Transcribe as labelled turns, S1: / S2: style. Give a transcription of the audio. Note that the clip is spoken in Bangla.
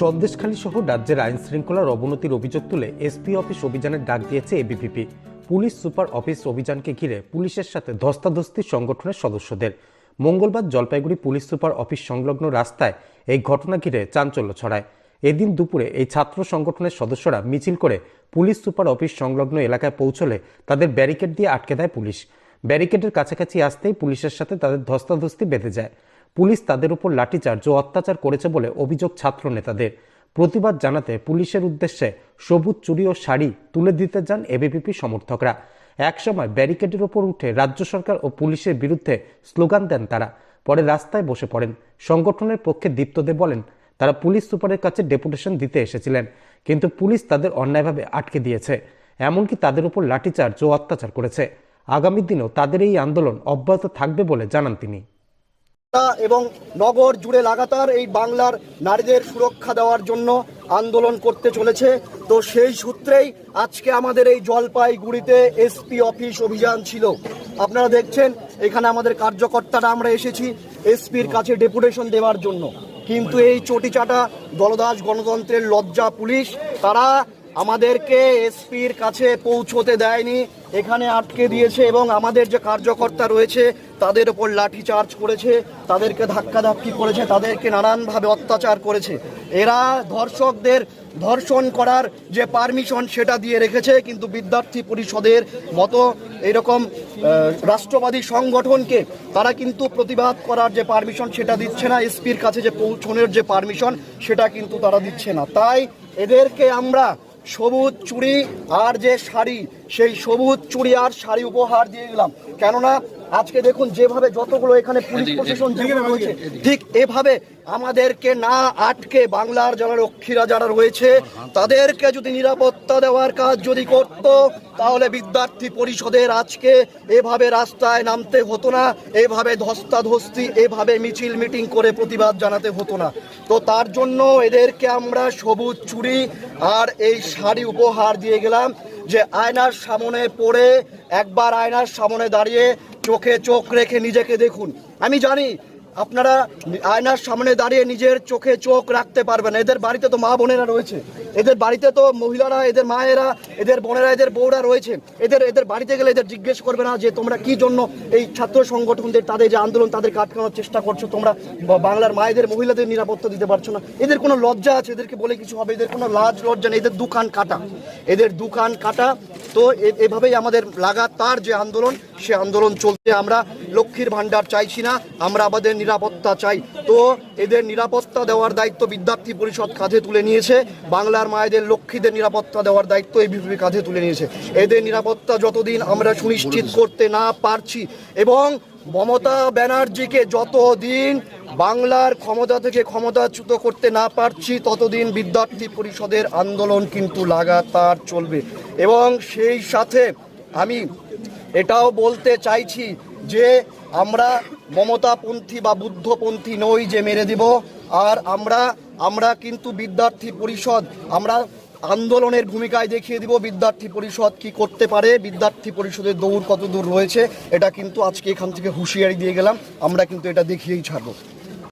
S1: সন্দেশখালী সহ রাজ্যের আইন শৃঙ্খলার অবনতির অভিযোগ তুলে এসপি অফিস অভিযানের ডাক দিয়েছে এবিপিপি পুলিশ সুপার অফিস অভিযানকে ঘিরে পুলিশের সাথে ধস্তাধস্তি সংগঠনের সদস্যদের। মঙ্গলবার জলপাইগুড়ি পুলিশ সুপার অফিস সংলগ্ন রাস্তায় এই ঘটনা ঘিরে চাঞ্চল্য ছড়ায়। এদিন দুপুরে এই ছাত্র সংগঠনের সদস্যরা মিছিল করে পুলিশ সুপার অফিস সংলগ্ন এলাকায় পৌঁছলে তাদের ব্যারিকেড দিয়ে আটকে দেয় পুলিশ। ব্যারিকেডের কাছাকাছি আসতেই পুলিশের সাথে তাদের ধস্তাধস্তি বেঁধে যায়। পুলিশ তাদের উপর লাঠিচার্জ ও অত্যাচার করেছে বলে অভিযোগ ছাত্র নেতাদের প্রতিবাদ জানাতে পুলিশের উদ্দেশ্যে সবুজ চুরি ও শাড়ি তুলে দিতে যান এবিপিপি সমর্থকরা। একসময় ব্যারিকেডের ওপর উঠে রাজ্য সরকার ও পুলিশের বিরুদ্ধে স্লোগান দেন তারা। পরে রাস্তায় বসে পড়েন। সংগঠনের পক্ষে দীপ্তদেব বলেন, তারা পুলিশ সুপারের কাছে ডেপুটেশন দিতে এসেছিলেন, কিন্তু পুলিশ তাদের অন্যায়ভাবে আটকে দিয়েছে। এমনকি তাদের উপর লাঠিচার্জ ও অত্যাচার করেছে। আগামী দিনেও তাদের এই আন্দোলন অব্যাহত থাকবে বলে জানান তিনি।
S2: এবং নগর জুড়ে লাগাতার এই বাংলার নারীদের সুরক্ষা দেওয়ার জন্য আন্দোলন করতে চলেছে। তো সেই সূত্রেই আজকে আমাদের এই জলপাইগুড়িতে এসপি অফিস অভিযান ছিল। আপনারা দেখছেন, এখানে আমাদের কার্যকর্তারা আমরা এসেছি এসপির কাছে ডেপুটেশন দেওয়ার জন্য। কিন্তু এই চটিচাটা দলদাস গণতন্ত্রের লজ্জা পুলিশ, তারা আমাদেরকে এসপির কাছে পৌঁছতে দেয়নি, এখানে আটকে দিয়েছে এবং আমাদের যে কার্যকর্তা রয়েছে, তাদের ওপর লাঠিচার্জ করেছে, তাদেরকে ধাক্কাধাক্কি করেছে, তাদেরকে নানানভাবে অত্যাচার করেছে। এরা ধর্ষকদের ধর্ষণ করার যে পারমিশন সেটা দিয়ে রেখেছে, কিন্তু বিদ্যার্থী পরিষদের মতো এরকম রাষ্ট্রবাদী সংগঠনকে তারা কিন্তু প্রতিবাদ করার যে পারমিশন সেটা দিচ্ছে না, এসপির কাছে যে পৌঁছনের যে পারমিশন সেটা কিন্তু তারা দিচ্ছে না। তাই এদেরকে আমরা সবুজ চুড়ি আর যে শাড়ি সেই সবুজ চুড়ি আর শাড়ি উপহার দিয়ে দিলাম। কেননা আজকে দেখুন যেভাবে যতগুলো এখানে পুলিশ প্রশাসন রয়েছে ঠিক এভাবে আমাদেরকে না আটকে বাংলার যারা রক্ষীরা যারা রয়েছে তাদেরকে যদি নিরাপত্তা দেওয়ার কাজ যদি করত তাহলে বিদ্যার্থী পরিষদের আজকে এভাবে রাস্তায় নামতে হতো না এভাবে ধস্তাধস্তি এভাবে মিছিল মিটিং করে প্রতিবাদ জানাতে হতো না। তো তার জন্য এদেরকে আমরা সবুজ চুরি আর এই শাড়ি উপহার দিয়ে গেলাম যে আয়নার সামনে পড়ে একবার আয়নার সামনে দাঁড়িয়ে চোখে চোখ রেখে নিজেকে দেখুন। আমি জানি আপনারা আয়নার সামনে দাঁড়িয়ে নিজের চোখে চোখ রাখতে পারবেন। এদের বাড়িতে তো মা বোনেরা রয়েছে। এদের বাড়িতে তো মহিলারা, এদের মায়েরা, এদের বোনেরা, এদের বউরা রয়েছে। এদের এদের বাড়িতে গেলে এদের জিজ্ঞেস করবে না যে তোমরা কি জন্য এই ছাত্র সংগঠনদের তাদের যে আন্দোলন তাদেরকে আটকানোর চেষ্টা করছ? তোমরা বাংলার মায়েদের, মহিলাদের নিরাপত্তা দিতে পারছ না। এদের কোনো লজ্জা আছে? এদেরকে বলে কিছু হবে? এদের কোনো লাজ লজ্জা নেই? এদের দুখান কাটা। এদের দুখান কাটা তো এভাবেই আমাদের লাগাতার যে আন্দোলন সে আন্দোলন চলছে। আমরা লক্ষ্মীর ভাণ্ডার চাইছি না আমরা আমাদের নিরাপত্তা চাই। তো এদের নিরাপত্তা দেওয়ার দায়িত্ব বিদ্যার্থী পরিষদ কাঁধে তুলে নিয়েছে। বাংলার মায়েদের লক্ষ্মীদের নিরাপত্তা দেওয়ার দায়িত্ব এই বিপিপি কাঁধে তুলে নিয়েছে। এদের নিরাপত্তা যতদিন আমরা সুনিশ্চিত করতে না পারছি এবং মমতা ব্যানার্জিকে যতদিন বাংলার ক্ষমতা থেকে ক্ষমতাচ্যুত করতে না পারছি, ততদিন বিদ্যার্থী পরিষদের আন্দোলন কিন্তু লাগাতার চলবে। এবং সেই সাথে আমি এটাও বলতে চাইছি যে আমরা মমতাপন্থী বা বুদ্ধপন্থী নই যে মেরে দিব, আর আমরা আমরা কিন্তু বিদ্যার্থী পরিষদ, আমরা আন্দোলনের ভূমিকায় দেখিয়ে দিব বিদ্যার্থী পরিষদ কি করতে পারে, বিদ্যার্থী পরিষদের দৌড় কত দূর রয়েছে, এটা কিন্তু আজকে এখান থেকে হুঁশিয়ারি দিয়ে গেলাম, আমরা কিন্তু এটা দেখিয়েই ছাড়বো।